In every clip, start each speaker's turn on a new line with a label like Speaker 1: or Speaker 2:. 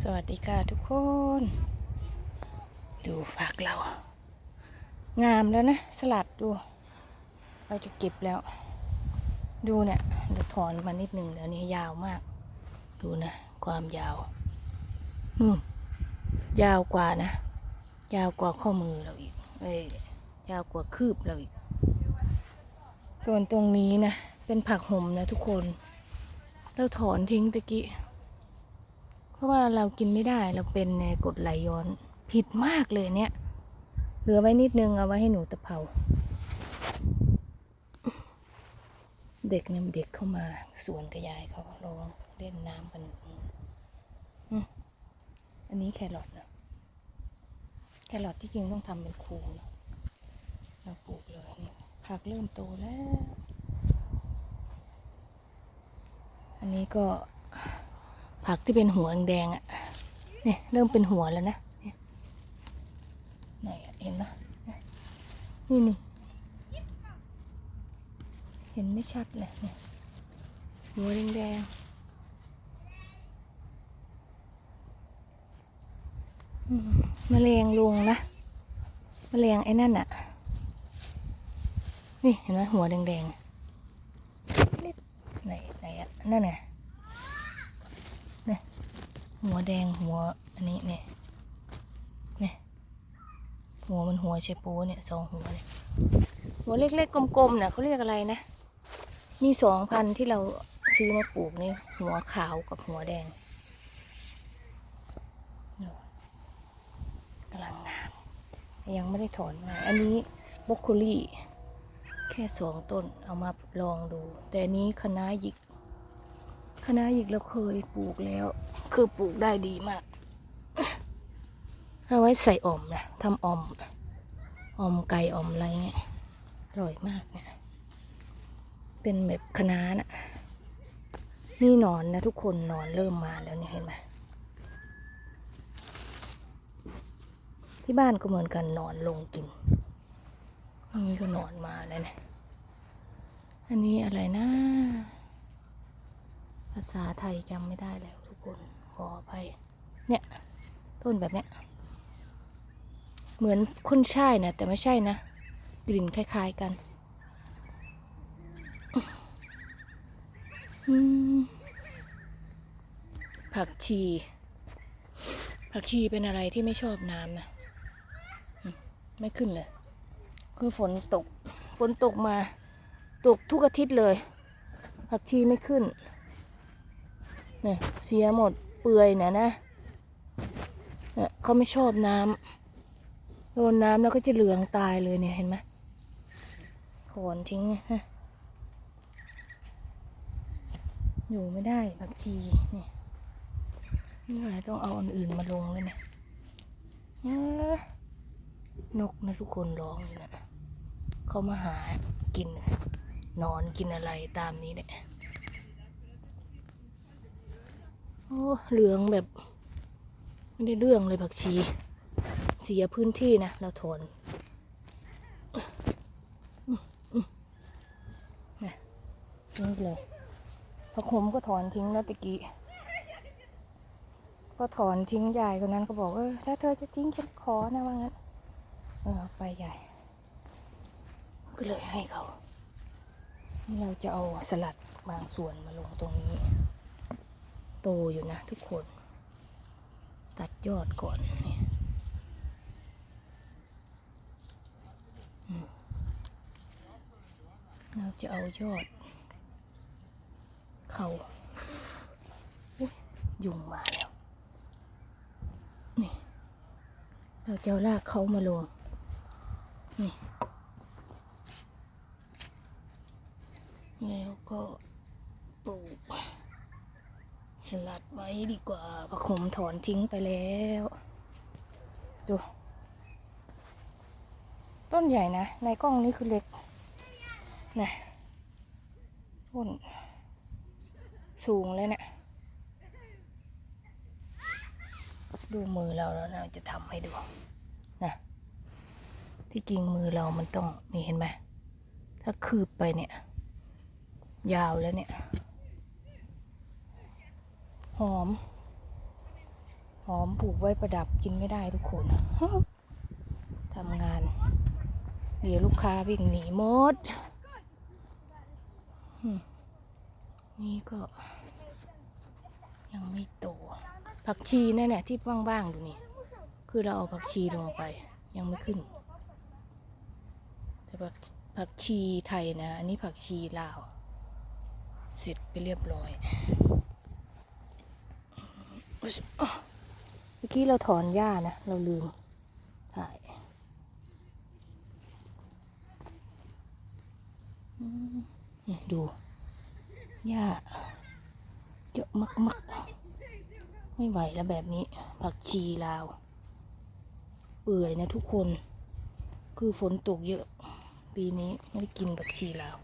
Speaker 1: สวัสดีค่ะทุกคน ดูผักเรา งามแล้วนะ สลัดดู เราจะเก็บแล้ว ดูเนี่ยเดี๋ยวถอนมานิดหนึ่งเดี๋ยวนี้ยาวมาก ดูนะ ความยาวนู่นยาวกว่านะ ยาวกว่าข้อมือเราอีกเอ้ยยาวกว่าคืบเราอีก ส่วนตรงนี้นะ เป็นผักห่มนะทุกคน เราถอนทิ้งตะกี้ ราะว่าเรากินไม่ได้เราเป็นในกดไหลย้อนผิดมากเลยเนี่ย เหลือไว้นิดนึงเอาไว้ให้หนูตะเภาเด็กเนี่ยเด็กเข้ามาสวนกับยายเขาลองเล่นน้ำกันอันนี้แครอทนะแครอทที่จริงต้องทำเป็นคูนะเราปลูกเลยนี่ผักเริ่มโตแล้ว อันนี้ก็ ผักที่เป็นหัวแดงอะเนี่ยเริ่มเป็นหัวแล้วนะเนี่ยไหนเห็นปะนี่นี่เห็นไม่ชัดเลยเนี่ยหัวแดงๆอืมแมลงลงนะมแมลงไอ้นั่นอะนี่เห็นไหมหัวแดงๆเล็กไหนไหนอะนั่นไง หัวแดงหัวอันนี้เนี่ยเนี่ยหัวมันหัวใชปูเนี่ยสองหัวเนี่ยหัวเล็กๆกลมๆเนี่ยเขาเรียกอะไรนะ มีสองพันที่เราซื้อมาปลูกนี่หัวขาวกับหัวแดงกำลังงามยังไม่ได้ถอนมาอันนี้บรอกโคลี่ แค่สองต้นเอามาลองดู แต่นนี้คะน้าหยิก คณะหยิกเราเคยปลูกแล้ว คือปลูกได้ดีมากเราไว้ใส่อ่อมนะทำอ่อมอ่อมไก่อ่อมอะไรเงี้ยอร่อยมากเนี่ยเป็นแบบคณะน่ะนี่หนอนนะทุกคนหนอนเริ่มมาแล้วเนี่ยเห็นไหมที่บ้านก็เหมือนกันหนอนลงกินอันนี้ก็หนอนมาแล้วเนี่ยอันนี้อะไรนะ ภาษาไทยจำไม่ได้แล้วทุกคนขออภัยเนี่ยต้นแบบเนี้ยเหมือนคนใช่นะแต่ไม่ใช่นะ กลิ่นคล้าย ๆกันผักชี ผักชีเป็นอะไรที่ไม่ชอบน้ำนะ ไม่ขึ้นเลย คือฝนตก ฝนตกมา ตกทุกอาทิตย์เลย ผักชีไม่ขึ้น เนี่ยเสียหมดเปื่อยเนี่ยนะเนี่ยเขาไม่ชอบน้ำโดนน้ำแล้วก็จะเหลืองตายเลยเนี่ยเห็นไหมถอนทิ้งฮะอยู่ไม่ได้ผักชีเนี่ยนี่ไงต้องเอาอันอื่นมาลงเลยเนี่ยนกนะทุกคนร้องอยู่นะเขามาหากินนอนกินอะไรตามนี้เนี่ย โอ้เหลืองแบบไม่ได้เรื่องเลยผักชี เสียพื้นที่นะเราถอนนะนี่เลยผักขมก็ถอนทิ้งแล้วตะกี้ก็ถอนทิ้งยายคนนั้นก็บอกเออถ้าเธอจะทิ้งฉันขอนะว่างั้นเออไปยายก็เลยให้เขานี่เราจะเอาสลัดบางส่วนมาลงตรงนี้ โตอยู่นะทุกคน ตัดยอดก่อนนี่อืมเราจะเอายอด เขาอุ๊ยยุงมาแล้ว นี่ เราจะเอากเขามาลง นี่ แล้วก็ ลัดไว้ดีกว่าผักขมถอนทิ้งไปแล้ว ดู ต้นใหญ่นะ ในกล้องนี้คือเล็ก นะ ต้น สูงเลยเนะี่ยดูมือเราแล้วนะจะทำให้ดู นะ ที่จริงมือเรามันต้อง นี่เห็นไหม ถ้าคืบไปเนี่ย ยาวแล้วเนี่ย หอม หอมปลูกไว้ประดับกินไม่ได้ทุกคนทำงาน เดี๋ยวลูกค้าวิ่งหนีหมด นี่ก็ ยังไม่โต ผักชีนั่นแหละที่ว่างๆอยู่นี่ คือเราเอาผักชีลงไป ยังไม่ขึ้นแต่ผักผักชีไทยนะ อันนี้ผักชีลาว เสร็จไปเรียบร้อย เมื่อกี้เราถอนหญ้านะ เราลืมถ่ายนี่ดูหญ้าเยอะมากๆ ไม่ไหวแล้วแบบนี้ ผักชีลาว เปื่อยนะทุกคน คือฝนตกเยอะ ปีนี้ไม่ได้กินผักชีลาว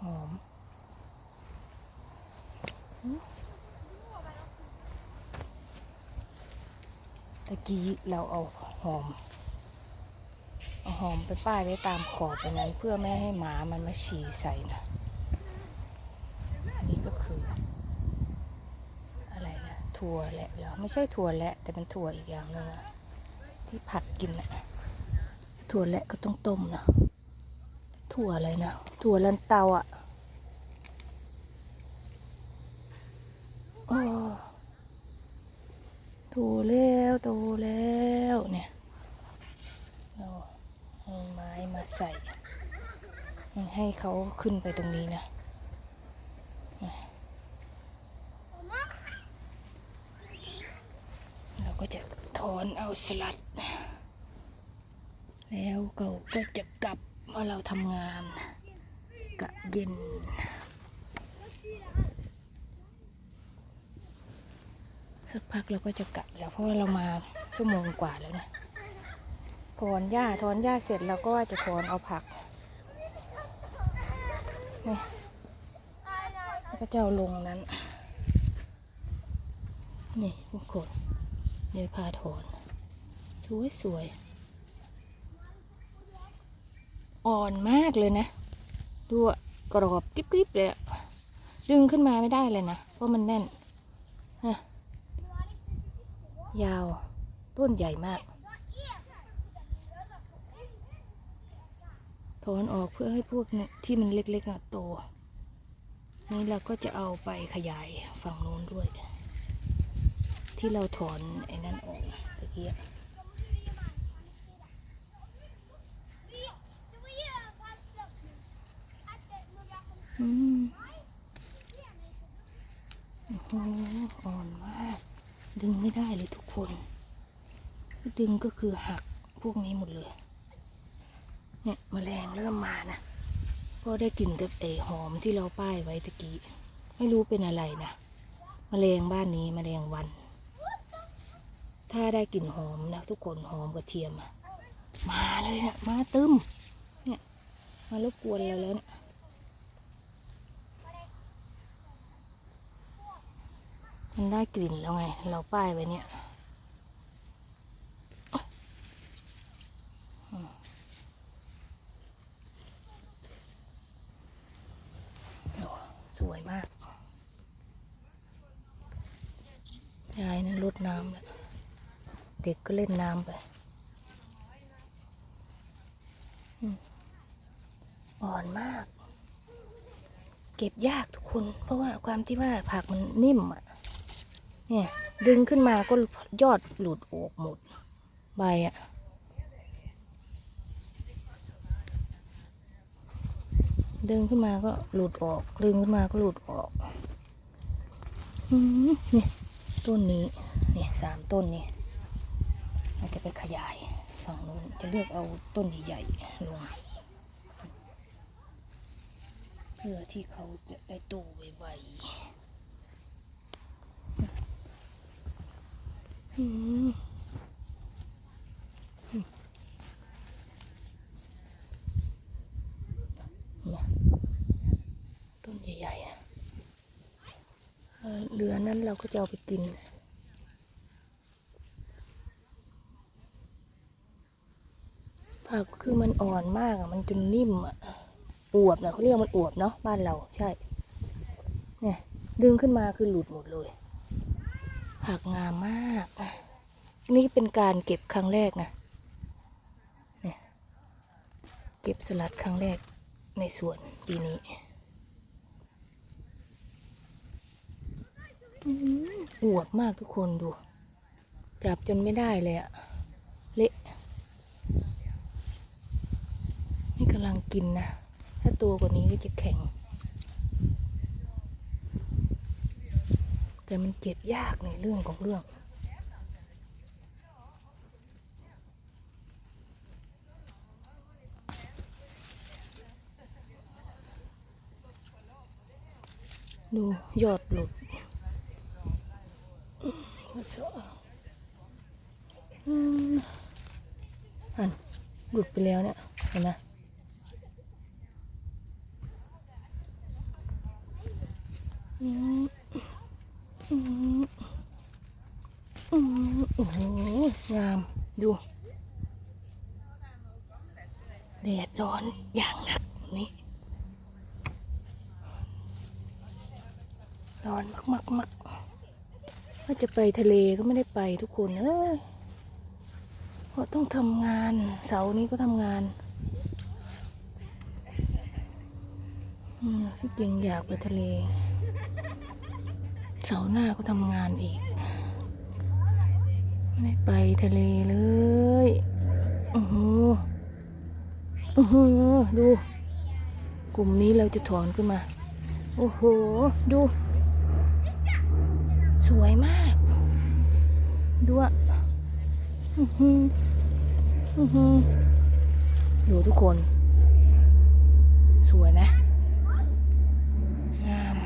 Speaker 1: หอม ตะกี้เราเอาหอม เอาหอมไปป้ายไว้ตามขอบไปนั้นเพื่อไม่ให้หมามันมาฉี่ใส่นะ นี่ก็คือ อะไรนะถั่วแหละเหรอไม่ใช่ถั่วแหละแต่เป็นถั่วอีกอย่างหนึงอะที่ผัดกินนะถั่วแหละก็ต้องต้มนะ ถั่วอะไรนะ ถั่วลันเตาอะ โอ้โถูแล้วโตแล้วเนี่ยเราเอาไม้มาใส่ให้เขาขึ้นไปตรงนี้นะเราก็จะถอนเอาสลัด แล้วเราก็จะกลับว่าเราทำงานกะเย็น สักพักเราก็จะกลับแล้วเพราะว่าเรามาชั่วโมงกว่าแล้วนะถอนหญ้าถอนหญ้าเสร็จเราก็ว่าจะถอนเอาผักนี่แล้วก็จะเอาลงนั้น นี่ทุกคนเดี๋ยวพาถอนสวยสวยอ่อนมากเลยนะ ดูอะกรอบกริบๆเลยอะดึงขึ้นมาไม่ได้เลยนะ เพราะมันแน่นฮะ ยาวต้นใหญ่มาก ถอนออกเพื่อให้พวกนี้ที่มันเล็กๆอะโต นี่เราก็จะเอาไปขยายฝั่งโน้นด้วย ที่เราถอนไอ้นั่นออกตะกี้อะอืมโอ้โหอ่อนมาก ดึงไม่ได้เลยทุกคน ดึงก็คือหักพวกนี้หมดเลย เนี่ยแมลงเริ่มมานะเพราะได้กลิ่นกับไอหอมที่เราป้ายไว้ตะกี้ ไม่รู้เป็นอะไรนะแมลงบ้านนี้แมลงวัน ถ้าได้กลิ่นหอมนะทุกคนหอมกระเทียมอะมาเลยนะมาตึมเนี่ยมารบกวนเราแล้วเนี่ย มันได้กลิ่นแล้วไง เราป้ายไว้เนี่ยสวยมากยายนั่นรดน้ำแล้วเด็กก็เล่นน้ำไปอ่อนมาก เก็บยากทุกคน เพราะว่าความที่ว่าผักมันนิ่มอะ เนี่ยดึงขึ้นมาก็ยอดหลุดออกหมด ใบอะดึงขึ้นมาก็หลุดออก ดึงขึ้นมาก็หลุดออกอืมนี่ต้นนี้เนี่ยสามต้นนี่เราจะไปขยายฝั่งนู้นจะเลือกเอาต้นใหญ่ๆลงเพื่อที่เขาจะได้โตไวๆอืมเนี่ย ต้นใหญ่ๆเอ่อเหลือนั้นเราก็จะเอาไปกินผักคือมันอ่อนมากอะ มันจนนิ่มอะอวบนะเขาเรียกมันอวบเนาะบ้านเราใช่ เนี่ย ดึงขึ้นมาคือหลุดหมดเลย ผักงามมากนี่เป็นการเก็บครั้งแรกนะเนี่ยเก็บสลัดครั้งแรกในสวนปีนี้อวบมากทุกคนดู จับจนไม่ได้เลยอะเละนี่กำลังกินนะ ถ้าตัวกว่านี้ก็จะแข็ง แต่มันเจ็บยากในเรื่องของเรื่อง ดูยอดหลุดอืมอืมอันหลุดไปแล้วเนี่ย เห็นไหมอืมอืมอืม โอ้โห งาม ดูแดดร้อนอย่างหนักนี่ร้อนมากมากมากว่าจะไปทะเลก็ไม่ได้ไปทุกคนเอ้ยเพราะต้องทำงาน เสาร์นี้ก็ทำงานอืมที่จริงอยากไปทะเล เสาร์หน้าก็ทำงานอีก ไม่ได้ไปทะเลเลยอือหืออือหือดู กลุ่มนี้เราจะถอนขึ้นมา โอ้โห ดู สวยมาก ดูอะอื้หืออื้อหือดูทุกคน สวยไหมงาม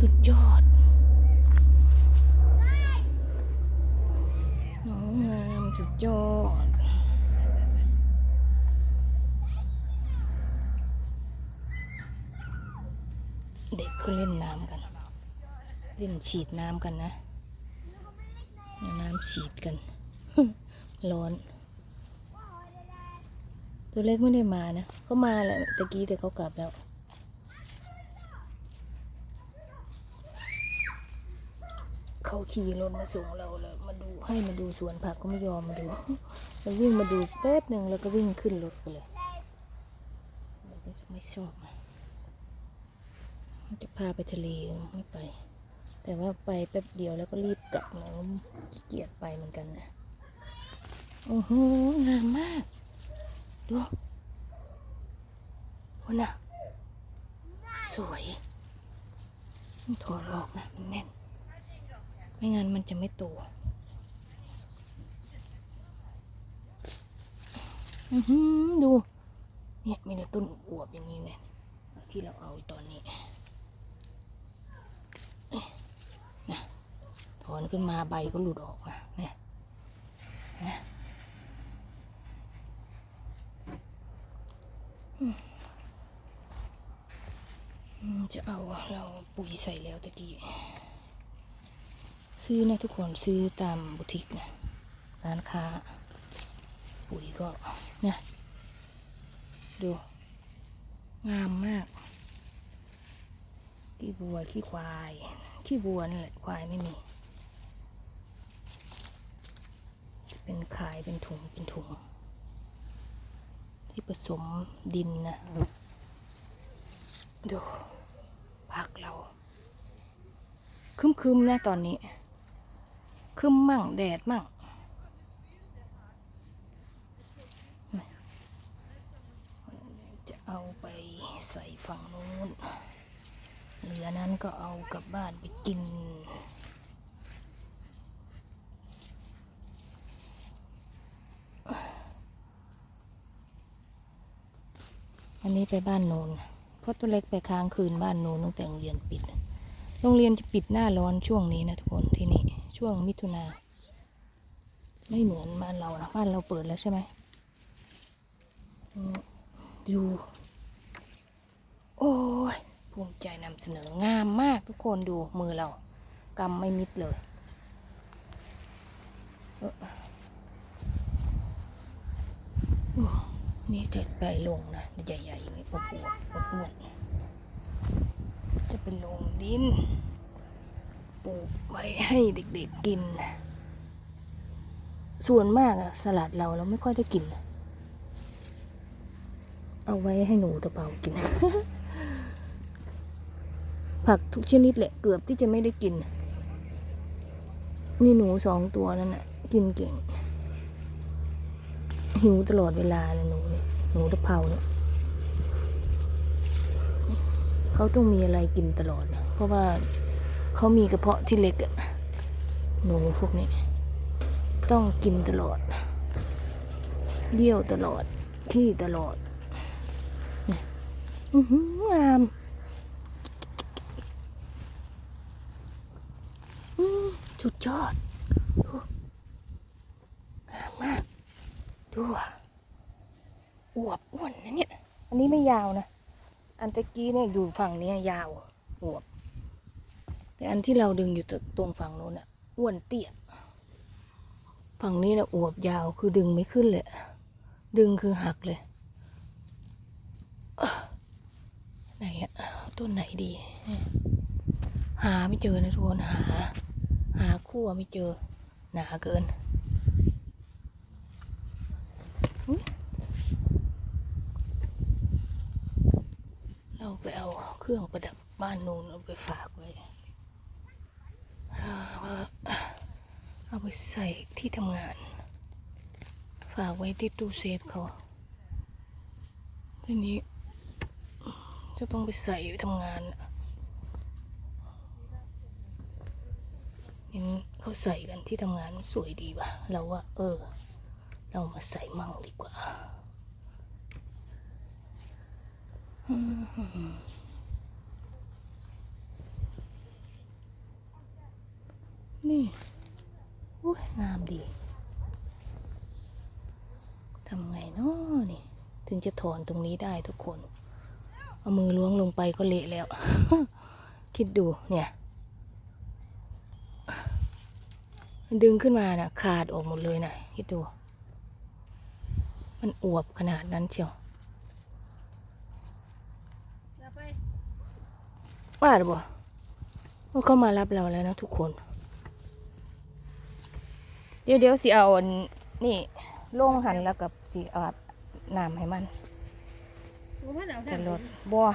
Speaker 1: สุดยอดน้องงามสุด ยอด เด็กเขาเล่นน้ำกัน เล่นฉีดน้ำกันนะน้ำฉีดกัน ร้อน ตัวเล็กไม่ได้มานะเขามาแหละตะกี้แต่เขากลับแล้วเขาขี่รถมาส่งเราแล้วมาดู ให้มาดูสวนผักก็ไม่ยอมมาดูมันวิ่งมาดูแป๊บหนึ่งแล้วก็วิ่งขึ้นรถไปเลยเราก็จะไม่ชอบนจะพาไปทะเลไม่ไป แต่ว่าไปแป๊บเดียวแล้วก็รีบกลับนะขี้เกียจไปเหมือนกันนะโอ้โหงามมาก ดูวันน่ะ สวยถอดออกนะมันแน่น ไม่งั้นมันจะไม่โต อือหือ ดูเนี่ยมีแต่ต้นอวบอย่างนี้เนี่ยที่เราเอาตอนนี้นะถอนขึ้นมาใบก็หลุดออกนะเนี่ยนะจะเอาเราปุ๋ยใส่แล้วตะกี้ซื้อนะทุกคนซื้อตามบุติกนะร้านค้า ปุ๋ยก็ เนี่ยดู งามมาก ขี้วัวขี้ควาย ขี้วัวนั่นแหละควายไม่มีจะเป็นขายเป็นถุงเป็นถุง ที่ผสมดินนะ ดูพักเราคึมๆนะตอนนี้คึมมั่งแดดมั่ง จะเอาไป ใส่ฝั่งนู้นเหลือนั้นก็เอากลับบ้านไปกิน อันนี้ไปบ้านโน้นเพราะตัวเล็กไปค้างคืนบ้านโน้นตั้งแต่โรงเรียนปิด โรงเรียนจะปิดหน้าร้อนช่วงนี้นะทุกคนที่นี่ ช่วงมิถุนา ไม่เหมือนบ้านเรานะบ้านเราเปิดแล้วใช่ไหมอืมดู โอ้ยภูมิใจนำเสนองามมากทุกคนดูมือเรากำไม่มิดเลยเอ่อโอ้นี่จะไปลงนะใหญ่ๆอย่างนี้อบอวบอบอวบจะเป็นโรงดินปลูกไว้ให้เด็กๆกิน ส่วนมากอะสลัดเราเราไม่ค่อยได้กิน เอาไว้ให้หนูตะเปากิน ผักทุกชนิดแหละเกือบที่จะไม่ได้กิน นี่หนูสองตัวนั่นน่ะ กินเก่ง หิวตลอดเวลาเลยหนูเนี่ยหนูตะเภาเนี่ยเขาต้องมีอะไรกินตลอด เพราะว่าเขามีกระเพาะที่เล็กอะหนูพวกนี้ ต้องกินตลอดเยี่ยวตลอด ขี้ตลอดอื้อหืองามอืม สุดยอดงามมากดูอะอวบอ้วนนะเนี่ย อันนี้ไม่ยาวนะ อันตะกี้เนี่ยอยู่ฝั่งนี้ยาวอวบ แต่อันที่เราดึงอยู่ตรงฝั่งโน้นอะอ้วนเตี้ย ฝั่งนี้นะอวบยาวคือดึงไม่ขึ้นเลย ดึงคือหักเลยไหนอะต้นไหนดี หาไม่เจอนะทุกคนหา หาคู่ไม่เจอ หนาเกินเราไปเอาเครื่องประดับบ้านนูนเอาไปฝากไว้ เอาไปใส่ที่ทำงาน ฝากไว้ที่ตู้เซฟเขาทีนี้จะต้องไปใส่ทำงานน่ะเห็ นเขาใส่กันที่ทำงานสวยดีว่ะ เราว่า เออ เรามาใส่มั่งดีกว่านี่อุ้ยงามดีทำไงเนาะนี่ ถึงจะถอนตรงนี้ได้ทุกคน เอามือล้วงลงไปก็เละแล้ว คิดดูเนี่ย ดึงขึ้นมานะ่ะ ขาดออกหมดเลยนะคิดดู มันอวบขนาดนั้นเชียวว่าหรือเปล่าว่าเขามารับเราแล้วนะทุกคน เดี๋ยวเดี๋ยวสิเอาอันนี่ลงหันแล้วกับสีอาบน้ำให้มันจะลดบัว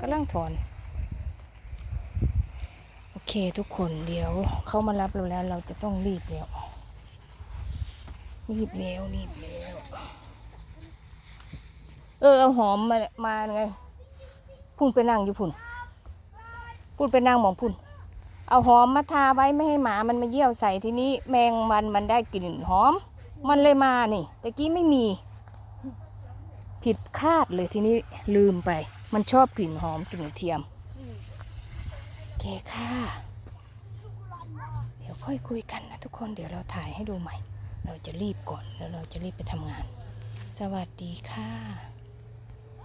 Speaker 1: กำลังถอน เคทุกคนเดี๋ยวเขามารับเราแล้วเราจะต้องรีบแล้วรีบแล้วรีบแล้วเออเอาหอมมามาไงพุ่นไปนั่งอยู่พุ่นพุ่นไปนั่งหมองพุ่น เอาหอมมาทาไว้ไม่ให้หมามันมาเยี่ยวใส่ทีนี้ แมงมันมันได้กลิ่นหอม มันเลยมานี่ตะกี้ไม่มี ผิดคาดเลยทีนี้ลืมไป มันชอบกลิ่นหอมกลิ่นเทียม เคค่ะ เดี๋ยวค่อยคุยกันนะทุกคน เดี๋ยวเราถ่ายให้ดูใหม่ เราจะรีบก่อนแล้วเราจะรีบไปทำงาน สวัสดีค่ะ